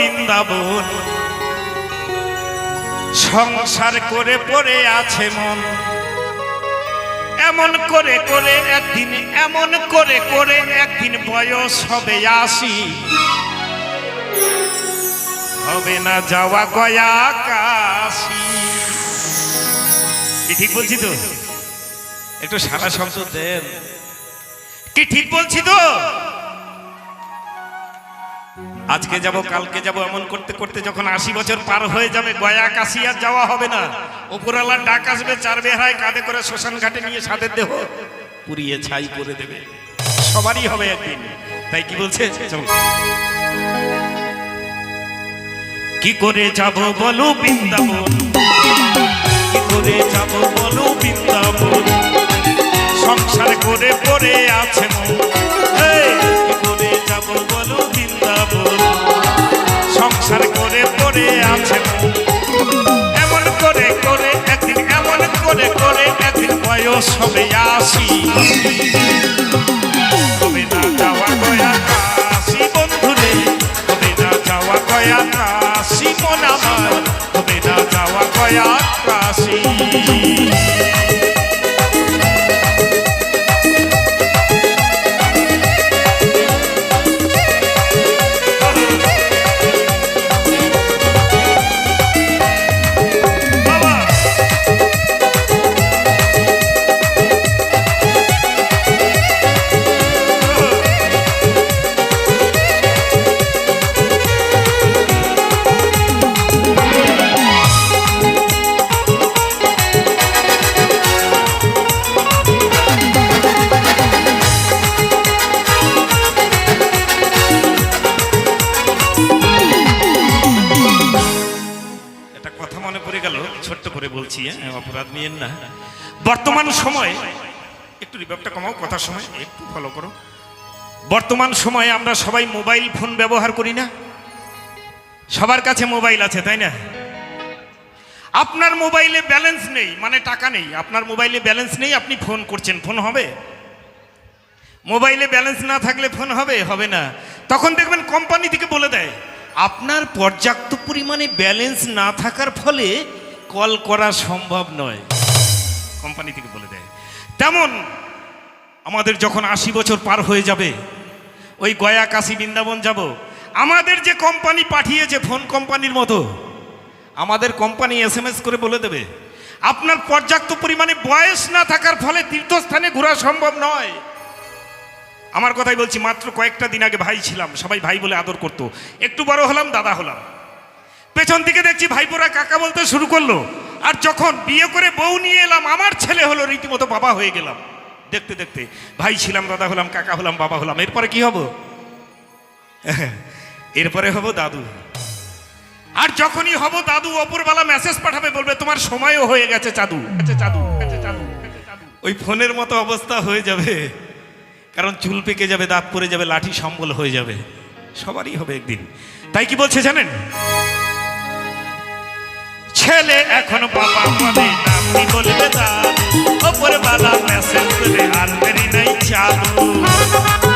বৃন্দাবন। সংসার করে পড়ে আছে মন। এমন করে করে একদিন, এমন করে করে একদিন বয়স হবে আসি হবে না যাওয়া গয়া কাশি। কি ঠিক বলছি তো? একটু সারা শব্দ দেন। কি ঠিক বলছি তো? আজকে যাব, কালকে যাব এমন করতে করতে যখন আশি বছর পার হয়ে যাবে, গয়া কাশি আর যাওয়া হবে না। উপরালার ডাক আসবে, চার বেহায় কাঁধে করে শ্মশান ঘাটে নিয়ে সাদের দেহ পুড়িয়ে ছাই করে দেবে। সবারই হবে একদিন। তাই কি বলছে? কি করে যাব বলো বৃন্দাবন? কি করে যাব বলো বৃন্দাবন? সংসার করে পড়ে আছে মন। করে আছে এমন করে করে, একদিন, এমন করে করে, একদিন বয়স হবে আসি মন আমার? হবে না যাওয়া গয়া কাশি? পড়ে গেল, ছোট্ট করে বলছি হ্যাঁ অপরাধ নিয়েন না। বর্তমান সময়, একটু রিভাবটা কমাও, কথার সময়, একটু ফলো করো। বর্তমান সময়ে আমরা সবাই মোবাইল ফোন ব্যবহার করি না। সবার কাছে মোবাইল আছে, তাই না? আপনার মোবাইলে ব্যালেন্স নেই মানে টাকা নেই। আপনার মোবাইলে ব্যালেন্স নেই, আপনি ফোন করছেন ফোন হবে? মোবাইলে ব্যালেন্স না থাকলে ফোন হবে? হবে না। তখন দেখবেন কোম্পানি থেকে বলে দেয় আপনার পর্যাপ্ত পরিমাণে ব্যালেন্স না থাকার ফলে কল করা সম্ভব নয়। কোম্পানি থেকে বলে দেয়, তেমন আমাদের যখন আশি বছর পার হয়ে যাবে, ওই গয়া কাশী বৃন্দাবন যাব। আমাদের যে কোম্পানি পাঠিয়েছে ফোন কোম্পানির মতো, আমাদের কোম্পানি এস করে বলে দেবে, আপনার পর্যাপ্ত পরিমাণে বয়স না থাকার ফলে তীর্থস্থানে ঘোরা সম্ভব নয়। আমার কথাই বলছি, মাত্র কয়েকটা দিন আগে ভাই ছিলাম, সবাই ভাই বলে আদর করতো। একটু বড় হলাম, দাদা হলাম। পেছন থেকে দেখছি ভাইপোরা কাকা বলতে শুরু করল, আর যখন বিয়ে করে বউ নিয়ে এলাম, আমার ছেলে হলো রীতিমতো বাবা হয়ে গেলাম। দেখতে দেখতে, ভাই ছিলাম, দাদা হলাম, কাকা হলাম, বাবা হলাম, এরপরে কি হব? এরপরে হব দাদু। আর যখনই হব দাদু অপরবেলা মেসেজ পাঠাবে, বলবে, তোমার সময়ও হয়ে গেছে, চাদু। গেছে চাদু গেছে চাদু। ওই ফোনের মতো অবস্থা হয়ে যাবে। কারণ চুল পেকে যাবে দাঁত পরে যাবে, লাঠি সম্বল হয়ে যাবে। সবারই হবে একদিন। তাই কি বলছে জানেন? ছেলে এখন বাবা মানে নামটি বলবে তার? ওপর বালা মেসেজ আর মেরি নাই চালু।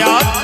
যাওয়া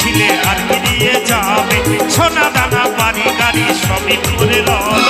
ছিলে আর মিলিয়ে যাবে। সোনা দানা বাড়ি গাড়ি সবই করে রবে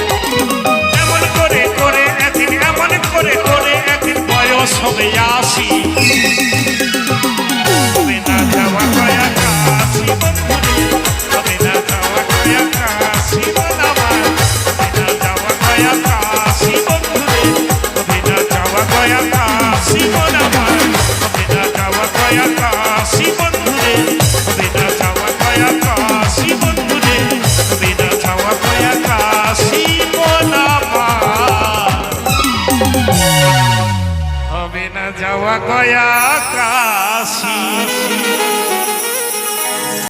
কয়া